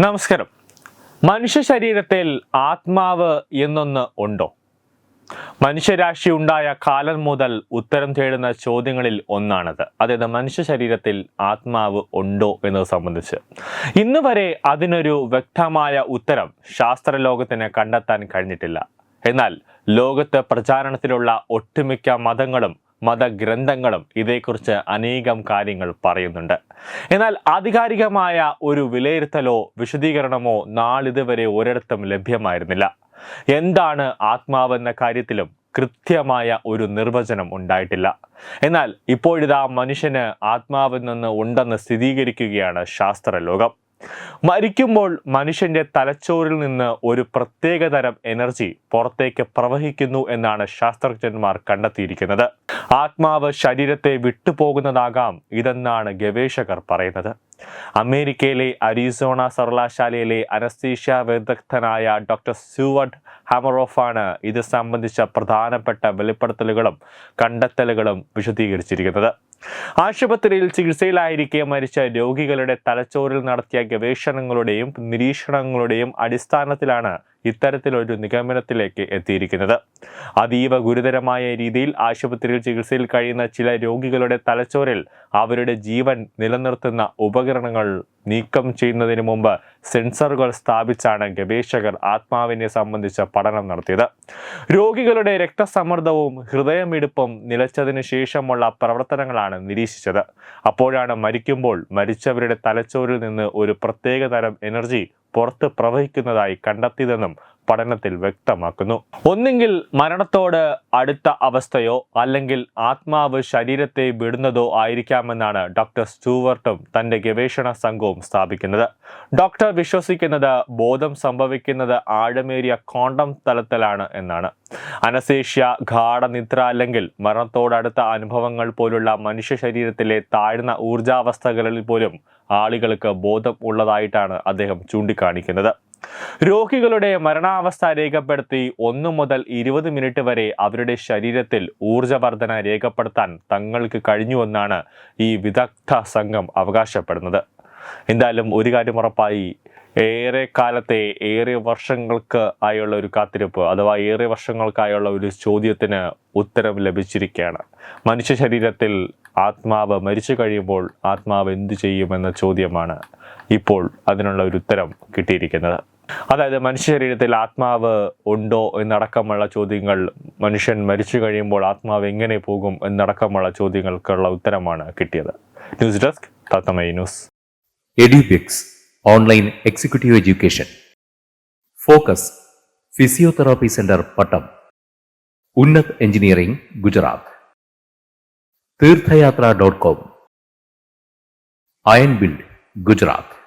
നമസ്കാരം. മനുഷ്യ ശരീരത്തിൽ ആത്മാവ് എന്നൊന്ന് ഉണ്ടോ? മനുഷ്യരാശി ഉണ്ടായ കാലം മുതൽ ഉത്തരം തേടുന്ന ചോദ്യങ്ങളിൽ ഒന്നാണത്. അതായത് മനുഷ്യ ശരീരത്തിൽ ആത്മാവ് ഉണ്ടോ എന്നത് സംബന്ധിച്ച്. ഇന്ന് വരെ അതിനൊരു വ്യക്തമായ ഉത്തരം ശാസ്ത്രലോകത്തിന് കണ്ടെത്താൻ കഴിഞ്ഞിട്ടില്ല. എന്നാൽ ലോകത്ത് പ്രചാരണത്തിലുള്ള ഒട്ടുമിക്ക മതങ്ങളും മതഗ്രന്ഥങ്ങളും ഇതേക്കുറിച്ച് അനേകം കാര്യങ്ങൾ പറയുന്നുണ്ട്. എന്നാൽ ആധികാരികമായ ഒരു വിലയിരുത്തലോ വിശദീകരണമോ നാളിതുവരെ ഒരിടത്തും ലഭ്യമായിരുന്നില്ല. എന്താണ് ആത്മാവെന്ന കാര്യത്തിലും കൃത്യമായ ഒരു നിർവചനം ഉണ്ടായിട്ടില്ല. എന്നാൽ ഇപ്പോഴിതാ മനുഷ്യന് ആത്മാവിൽ നിന്ന് ഉണ്ടെന്ന് സ്ഥിരീകരിക്കുകയാണ് ശാസ്ത്രലോകം. മരിക്കുമ്പോൾ മനുഷ്യന്റെ തലച്ചോറിൽ നിന്ന് ഒരു പ്രത്യേക തരം എനർജി പുറത്തേക്ക് പ്രവഹിക്കുന്നു എന്നാണ് ശാസ്ത്രജ്ഞന്മാർ കണ്ടെത്തിയിരിക്കുന്നത്. ആത്മാവ് ശരീരത്തെ വിട്ടുപോകുന്നതാകാം ഇതെന്നാണ് ഗവേഷകർ പറയുന്നത്. അമേരിക്കയിലെ അരീസോണ സർവകലാശാലയിലെ അനസ്തീഷ്യ വിദഗ്ധനായ ഡോക്ടർ സ്യൂവർട്ട് ഹാമറോഫാണ് ഇത് സംബന്ധിച്ച പ്രധാനപ്പെട്ട വെളിപ്പെടുത്തലുകളും കണ്ടെത്തലുകളും വിശദീകരിച്ചിരിക്കുന്നത്. ആശുപത്രിയിൽ ചികിത്സയിലായിരിക്കെ മരിച്ച രോഗികളുടെ തലച്ചോറിൽ നടത്തിയ ഗവേഷണങ്ങളുടെയും നിരീക്ഷണങ്ങളുടെയും അടിസ്ഥാനത്തിലാണ് ഇത്തരത്തിലൊരു നിഗമനത്തിലേക്ക് എത്തിയിരിക്കുന്നത്. അതീവ ഗുരുതരമായ രീതിയിൽ ആശുപത്രിയിൽ ചികിത്സയിൽ കഴിയുന്ന ചില രോഗികളുടെ തലച്ചോറിൽ അവരുടെ ജീവൻ നിലനിർത്തുന്ന ഉപകരണങ്ങൾ നീക്കം ചെയ്യുന്നതിന് മുമ്പ് സെൻസറുകൾ സ്ഥാപിച്ചാണ് ഗവേഷകർ ആത്മാവിനെ സംബന്ധിച്ച പഠനം നടത്തിയത്. രോഗികളുടെ രക്തസമ്മർദ്ദവും ഹൃദയമിടിപ്പും നിലച്ചതിന് ശേഷമുള്ള പ്രവർത്തനങ്ങളാണ് നിരീക്ഷിച്ചത്. അപ്പോഴാണ് മരിക്കുമ്പോൾ മരിച്ചവരുടെ തലച്ചോറിൽ നിന്ന് ഒരു പ്രത്യേക തരം എനർജി പുറത്ത് പ്രവഹിക്കുന്നതായി കണ്ടെത്തിയതെന്നും പഠനത്തിൽ വ്യക്തമാക്കുന്നു. ഒന്നെങ്കിൽ മരണത്തോട് അടുത്ത അവസ്ഥയോ അല്ലെങ്കിൽ ആത്മാവ് ശരീരത്തെ വിടുന്നതോ ആയിരിക്കാമെന്നാണ് ഡോക്ടർ സ്റ്റൂവർട്ടും തന്റെ ഗവേഷണ സംഘവും സ്ഥാപിക്കുന്നത്. ഡോക്ടർ വിശ്വസിക്കുന്നത് ബോധം സംഭവിക്കുന്നത് ആഴമേറിയ കോണ്ടം തലത്തിലാണ് എന്നാണ്. അനസേഷ്യ ഗാഠനിദ്ര അല്ലെങ്കിൽ മരണത്തോടടുത്ത അനുഭവങ്ങൾ പോലുള്ള മനുഷ്യ ശരീരത്തിലെ താഴ്ന്ന ഊർജാവസ്ഥകളിൽ പോലും ആളുകൾക്ക് ബോധം ഉള്ളതായിട്ടാണ് അദ്ദേഹം ചൂണ്ടിക്കാണിക്കുന്നത്. രോഗികളുടെ മരണാവസ്ഥ രേഖപ്പെടുത്തി ഒന്നു മുതൽ ഇരുപത് മിനിറ്റ് വരെ അവരുടെ ശരീരത്തിൽ ഊർജവർധന രേഖപ്പെടുത്താൻ തങ്ങൾക്ക് കഴിഞ്ഞുവെന്നാണ് ഈ വിദഗ്ധ സംഘം അവകാശപ്പെടുന്നത്. എന്തായാലും ഒരു കാര്യം ഉറപ്പായി ഏറെ കാലത്തെ ഏറെ വർഷങ്ങൾക്ക് ആയുള്ള ഒരു കാത്തിരിപ്പ് അഥവാ ഏറെ വർഷങ്ങൾക്കായുള്ള ഒരു ചോദ്യത്തിന് ഉത്തരം ലഭിച്ചിരിക്കുകയാണ്. മനുഷ്യ ശരീരത്തിൽ ആത്മാവ് മരിച്ചു കഴിയുമ്പോൾ ആത്മാവ് എന്തു ചെയ്യുമെന്ന ചോദ്യമാണ് ഇപ്പോൾ അതിനുള്ള ഒരു ഉത്തരം കിട്ടിയിരിക്കുന്നത്. അതായത് മനുഷ്യ ശരീരത്തിൽ ആത്മാവ് ഉണ്ടോ എന്നടക്കമുള്ള ചോദ്യങ്ങൾ മനുഷ്യൻ മരിച്ചു കഴിയുമ്പോൾ ആത്മാവ് എങ്ങനെ പോകും എന്നടക്കമുള്ള ചോദ്യങ്ങൾക്കുള്ള ഉത്തരമാണ് കിട്ടിയത്. News desk തത്തമൈ news. Edupix online executive education. Focus physiotherapy centre Pattom. Unnat engineering Gujarat. Theerthayathra dot com. Iron build Gujarat.